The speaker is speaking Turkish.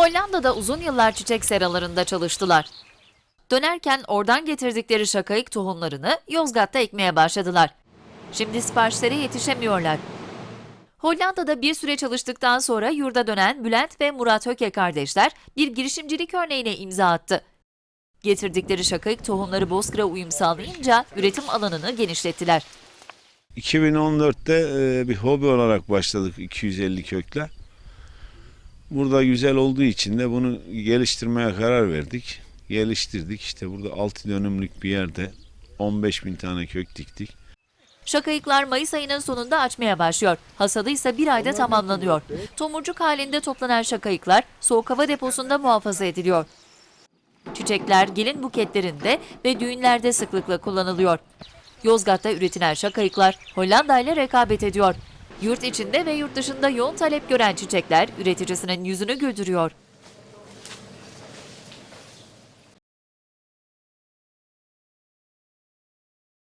Hollanda'da uzun yıllar çiçek seralarında çalıştılar. Dönerken oradan getirdikleri şakayık tohumlarını Yozgat'ta ekmeye başladılar. Şimdi siparişlere yetişemiyorlar. Hollanda'da bir süre çalıştıktan sonra yurda dönen Bülent ve Murat Höke kardeşler bir girişimcilik örneğine imza attı. Getirdikleri şakayık tohumları Bozkır'a uyum sağlayınca üretim alanını genişlettiler. 2014'te e, bir hobi olarak başladık 250 kökle. Burada güzel olduğu için de bunu geliştirmeye karar verdik. Geliştirdik. İşte burada 6 dönümlük bir yerde 15 bin tane kök diktik. Şakayıklar Mayıs ayının sonunda açmaya başlıyor. Hasadı ise bir ayda tamamlanıyor. Tomurcuk halinde toplanan şakayıklar soğuk hava deposunda muhafaza ediliyor. Çiçekler gelin buketlerinde ve düğünlerde sıklıkla kullanılıyor. Yozgat'ta üretilen şakayıklar Hollanda ile rekabet ediyor. Yurt içinde ve yurt dışında yoğun talep gören çiçekler üreticisinin yüzünü güldürüyor.